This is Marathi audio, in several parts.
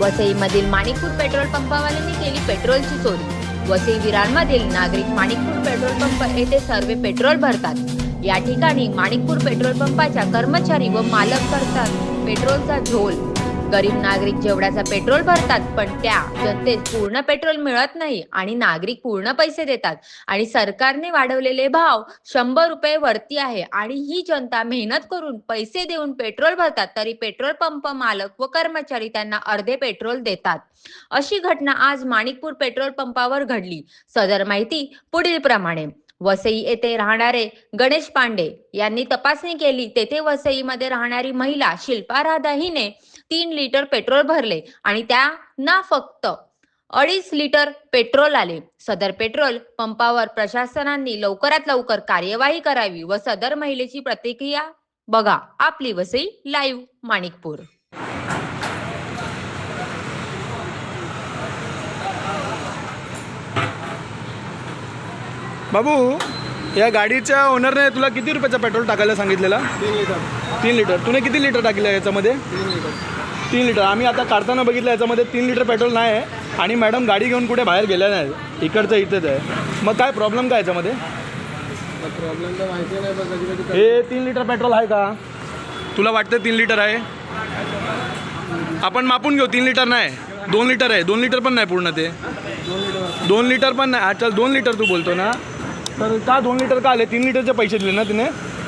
वसईमधील माणिकपूर पेट्रोल पंपावाल्यांनी केली पेट्रोलची चोरी. वसई विरारमधील नागरिक माणिकपूर पेट्रोल पंप येथे सर्व पेट्रोल भरतात. या ठिकाणी माणिकपूर पेट्रोल पंपाच्या कर्मचारी व मालक करतात पेट्रोलचा झोल. गरीब नागरिक जेवढ्याचा पेट्रोल भरतात पण त्या जनतेत पूर्ण पेट्रोल मिळत नाही आणि नागरिक पूर्ण पैसे देतात. आणि सरकारने वाढवलेले भाव शंभर रुपये वरती आहे आणि ही जनता मेहनत करून पैसे देऊन पेट्रोल भरतात तरी पेट्रोल पंप मालक व कर्मचारी त्यांना अर्धे पेट्रोल देतात. अशी घटना आज माणिकपूर पेट्रोल पंपावर घडली. सदर माहिती पुढील प्रमाणे वसई येथे राहणारे गणेश पांडे यांनी तपासणी केली. तेथे वसईमध्ये राहणारी महिला शिल्पा राधा हिने तीन लिटर पेट्रोल भरले आणि त्यांना फक्त अडीच लिटर पेट्रोल आले. सदर पेट्रोल पंपावर प्रशासनांनी लवकरात लवकर कार्यवाही करावी व सदर महिलेची प्रतिक्रिया बघा. आपली वसई लाईव्ह माणिकपूर. बाबू या गाडीच्या ओनरने तुला किती रुपयाचा पेट्रोल टाकायला सांगितलेला? तीन लिटर. तीन लिटर. तुने किती लिटर टाकलं याच्यामध्ये? तीन लिटर. तीन लिटर. आम्ही आता काढताना बघितलं याच्यामध्ये तीन लिटर पेट्रोल नाही आहे आणि मॅडम गाडी घेऊन कुठे बाहेर गेल्या नाही. इकडचं इथेच आहे. मग काय प्रॉब्लेम काय याच्यामध्ये? प्रॉब्लेम तर माहिती नाही पण कधी कधी हे तीन लिटर पेट्रोल आहे का? तुला वाटतं तीन लिटर आहे? आपण मापून घेऊ तीन लिटर नाही. दोन लिटर आहे. दोन लिटर पण नाही पूर्ण ते. दोन लिटर. दोन लिटर पण नाही. अच्छा दोन लिटर तू बोलतो ना? तर का दोन लिटर का आले? तीन लिटरचे पैसे दिले ना तिने?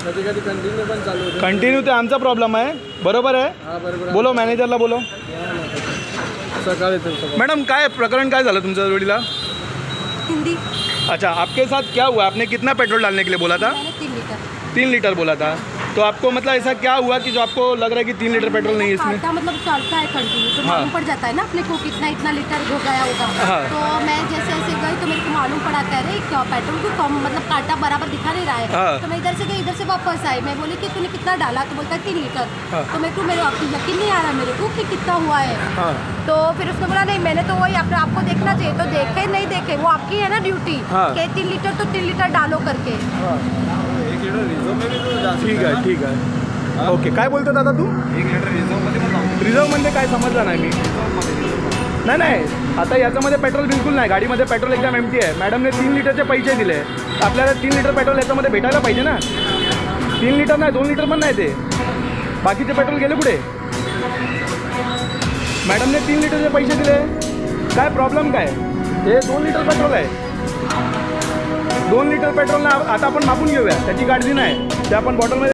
कधी कधी कंटिन्यू पण चालू होते कंटिन्यू ते आमचा प्रॉब्लेम आहे. बरोबर आहे? हा बरोबर बोलो मॅनेजरला बोलो. सकाळी तर सकाळी मैडम काय प्रकरण काय झालं तुमच्या जोडीला? हिंदी. अच्छा आपके साथ क्या हुआ? आपने कितना पेट्रोल डालने के लिए बोला था? मैंने तीन लीटर. तीन लीटर बोला था. तो आपको मतलब ऐसा क्या हुआ कि जो आपको लग रहा है कि तीन लीटर पेट्रोल नहीं है इसमें? खाता मतलब चलता है कंटिन्यू तो हाँ। मालूम पड़ जाता है ना अपने को कितना इतना लीटर हो गया होगा। हाँ। तो मैं जैसे ऐसे गई तो मेरे को मालूम पड़ा कह रहे पेट्रोल को कम मतलब कांटा बराबर दिखा नहीं रहा हाँ। है। तो मैं इधर से गई इधर से वापस आई। मैं बोली कि तूने कितना डाला? तो बोलता है तीन लीटर। हाँ। तो मेरे को मेरे आपको यकीन नहीं आ रहा मेरे को कि कितना हुआ है। हाँ। तो फिर उसने बोला नहीं मैंने तो वही अपने आपको देखना चाहिए। तो देखे नहीं देखे वो आपकी है ना ड्यूटी हाँ। कि तीन लीटर तो तीन लीटर डालो करके। तो ठीक आहे ठीक आहे. ओके काय बोलतो दादा तू? एक लिटर रिझर्वमध्ये पण लावतो. रिझर्व म्हणजे काय समजलं नाही मी. नाही नाही. आता याच्यामध्ये पेट्रोल बिलकुल नाही. गाडीमध्ये पेट्रोल एकदम एमटी आहे. मॅडमने तीन लिटरचे पैसे दिले. आपल्याला तीन लिटर पेट्रोल याच्यामध्ये भेटायला पाहिजे ना. तीन लिटर नाही दोन लिटर पण नाही ते. बाकीचे पेट्रोल गेले कुठे? मॅडमने तीन लिटरचे पैसे दिले. काय प्रॉब्लेम काय? हे दोन लिटर पेट्रोल आहे. दोन लिटर पेट्रोल ना आता आपण मापून घेऊया. त्याची काळजी नाही. ते आपण बॉटलमध्ये